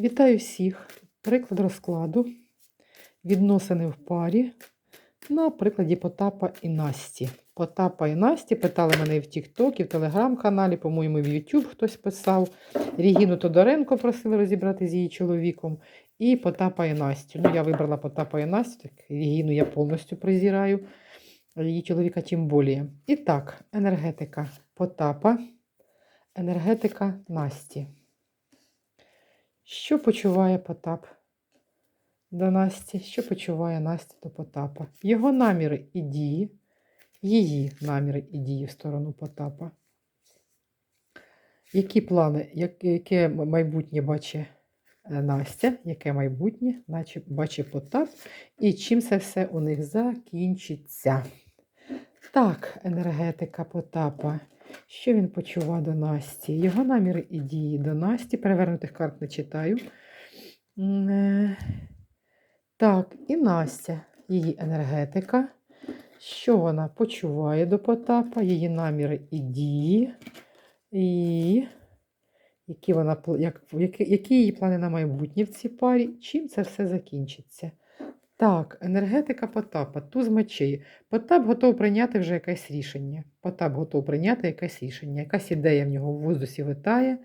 Вітаю всіх! Приклад розкладу. Відносини в парі на прикладі Потапа і Насті. Потапа і Насті питали мене і в TikTok, і в телеграм-каналі, по-моєму, в YouTube хтось писав. Рігіну Тодоренко просили розібрати з її чоловіком. І Потапа і Настю. Ну, я вибрала Потапа і Настю, так Рігіну я повністю презираю. а Її чоловіка тим більше. І так, енергетика Потапа, енергетика Насті. Що почуває Потап до Насті? Що почуває Настя до Потапа? Його наміри і дії, її наміри і дії в сторону Потапа. Які плани, яке майбутнє бачить е, Настя, яке майбутнє наче бачить Потап, і чим це все у них закінчиться? Так, енергетика Потапа. Що він почував до Насті? Його наміри і дії до Насті. Перевернутих карт не читаю. Е, Так, і Настя, її енергетика. Що вона почуває до Потапа, її наміри і дії. І які, вона, як, які, які її плани на майбутнє в цій парі? Чим це все закінчиться? Так, енергетика Потапа, туз мечей. Потап готов прийняти вже якесь рішення. Потап готов прийняти якесь рішення. Якась ідея в нього в воздусі витає,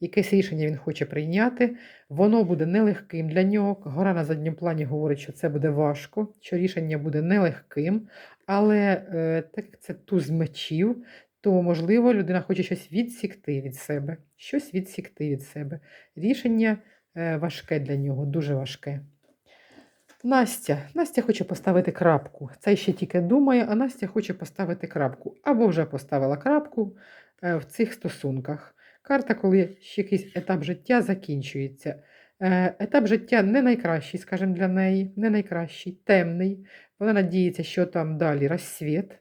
якесь рішення він хоче прийняти. Воно буде нелегким для нього. Гора на задньому плані говорить, що це буде важко, що рішення буде нелегким. Але е, так як це туз мечів, то, можливо, людина хоче щось відсікти від себе. Щось відсікти від себе. Рішення е, важке для нього, дуже важке. Настя. Настя хоче поставити крапку. Це ще тільки думає, а Настя хоче поставити крапку. Або вже поставила крапку е, в цих стосунках. Карта, коли ще якийсь етап життя закінчується. Е, Етап життя не найкращий, скажімо, для неї, не найкращий, темний. Вона надіється, що там далі розсвіт.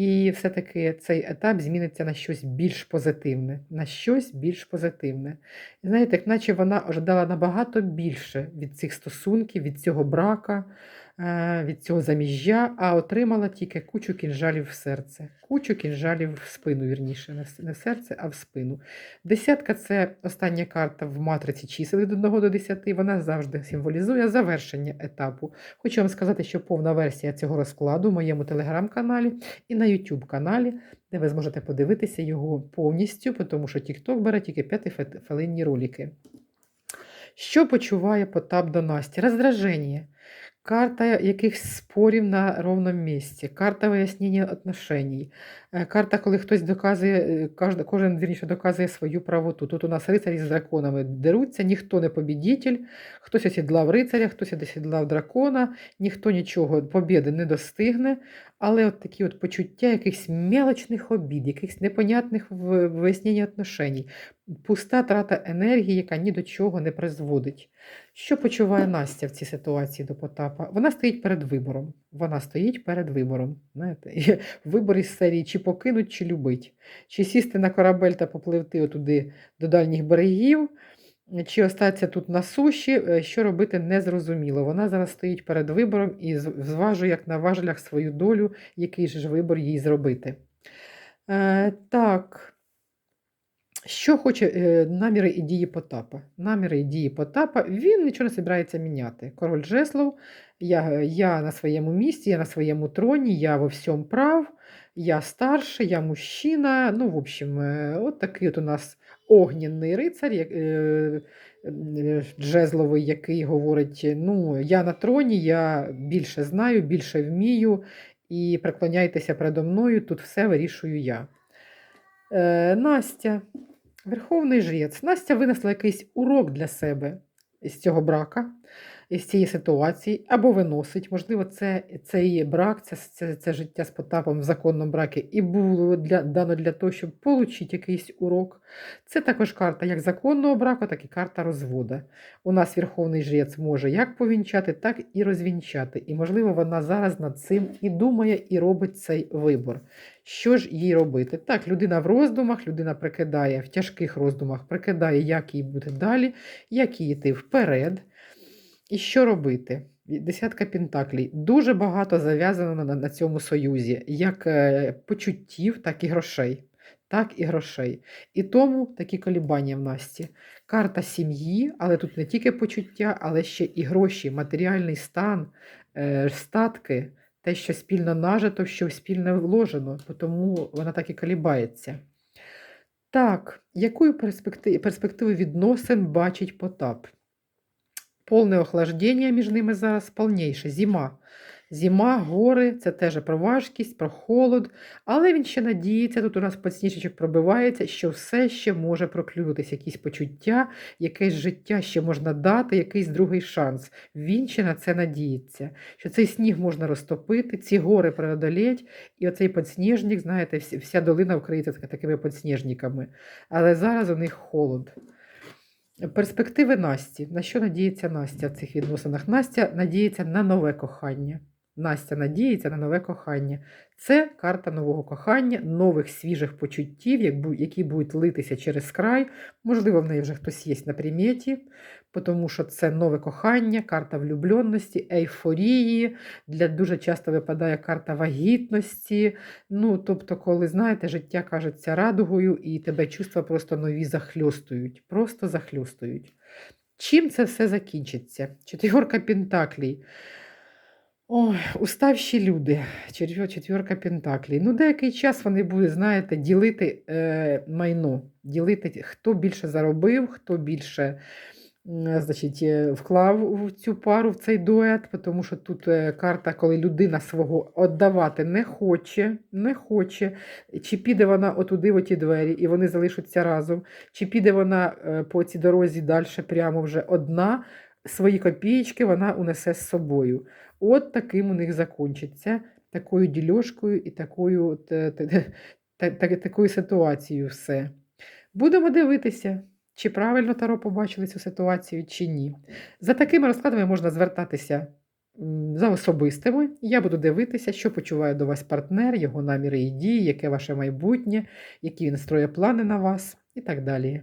І все-таки цей етап зміниться на щось більш позитивне. На щось більш позитивне. І знаєте, як наче вона ожидала набагато більше від цих стосунків, від цього брака, від цього заміжжя, а отримала тільки кучу кінжалів в серце. Кучу кінжалів в спину, вірніше, не в с- не в серце, а в спину. Десятка це остання карта в матриці чисел від 1 до 10. Вона завжди символізує завершення етапу. Хочу вам сказати, що повна версія цього розкладу в моєму телеграм-каналі і на YouTube каналі, де ви зможете подивитися його повністю, тому що TikTok бере тільки 5 хвилинні ролики. Що почуває Потап до Насті? Роздраження. Карта якихось спорів на ровному місці, карта вияснення отношеній, е, карта, коли хтось доказує, е, кожен, вірніше доказує свою правоту. Тут у нас рицарі з драконами деруться, ніхто не побідітель, хтось осідлав рицаря, хтось осідлав дракона, ніхто нічого, побіди не достигне, але от такі от почуття якихось мелочних обід, якихось непонятних вияснення отношеній, пуста трата енергії, яка ні до чого не призводить. Що почуває Настя в цій ситуації до Потапа? Вона стоїть перед вибором. Вона стоїть перед вибором. Знаєте, вибор із серії чи покинуть, чи любить, чи сісти на корабель та попливти туди до дальніх берегів, чи остатися тут на суші, е, що робити незрозуміло. Вона зараз стоїть перед вибором і зважує, як на важелях свою долю, який ж вибор їй зробити. Е, так. Що хоче е, наміри і дії Потапа? Наміри і дії Потапа, він нічого не збирається міняти. Король Жеслов, я, я на своєму місці, я на своєму троні, я во всьому прав, я старший, я мужчина. Ну, в общем, е, от такий от у нас огненний рицар, е, е, Жезловий, який говорить: ну, я на троні, я більше знаю, більше вмію, і преклоняйтеся передо мною, тут все вирішую я. Е, Настя, Верховний жрець. Настя винесла якийсь урок для себе із цього брака, із цієї ситуації, або виносить. Можливо, це, цей брак, це, це, це життя з Потапом в законному бракі і було для, дано для того, щоб отримати якийсь урок. Це також карта як законного браку, так і карта розвода. У нас Верховний жрець може як повінчати, так і розвінчати. І, можливо, вона зараз над цим і думає, і робить цей вибор. Що ж їй робити? Так, людина в роздумах, людина прикидає в тяжких роздумах, прикидає, як їй буде далі, як їй йти вперед. І що робити? Десятка пентаклей. Дуже багато зав'язано на, на цьому союзі, як е, почуттів, так і грошей. так і грошей. І тому такі колібання в Насті. Карта сім'ї, але тут не тільки почуття, але ще і гроші, матеріальний стан, е, статки, те, що спільно нажито, що спільно вложено, тому вона так і колібається. Так, яку перспективу, перспективу відносин бачить Потап? Повне охлаждення між ними зараз повніше. Зима. Зима, гори це теж про важкість, про холод. Але він ще надіється, тут у нас подсніжечок пробивається, що все ще може проклюнутися, якісь почуття, якесь життя ще можна дати, якийсь другий шанс. Він ще на це надіється, що цей сніг можна розтопити, ці гори преодолеть, і оцей подсніжник, знаєте, вся долина вкриється такими подсніжниками. Але зараз у них холод. Перспективи Насті. На що надіється Настя в цих відносинах? Настя надіється на нове кохання. Настя надіється на нове кохання. Це карта нового кохання, нових свіжих почуттів, які будуть литися через край. Можливо, в неї вже хтось є на приміті, тому що це нове кохання, карта влюбленості, ейфорії. Для дуже часто випадає карта вагітності. Ну, тобто, коли знаєте, життя кажеться радугою, і тебе чувства просто нові захльостують. Просто захльостують. Чим це все закінчиться? Четвірка Пентаклей. Ой, уставші люди, Четвір- четвірка Пентаклей. Ну, деякий час вони будуть, знаєте, ділити е, майно, ділити, хто більше заробив, хто більше значить, е, вклав в цю пару, в цей дует, тому що тут е, карта, коли людина свого віддавати не хоче, не хоче, чи піде вона отуди, в ті двері, і вони залишаться разом, чи піде вона е, по цій дорозі далі прямо вже одна, свої копійки вона унесе з собою. От таким у них закінчиться, такою дільошкою і такою, е, те- те- та- та- такою ситуацією все. Будемо дивитися, чи правильно Таро побачили цю ситуацію, чи ні. За такими розкладами можна звертатися за особистими. Я буду дивитися, що почуває до вас партнер, його наміри і дії, яке ваше майбутнє, які він строє плани на вас і так далі.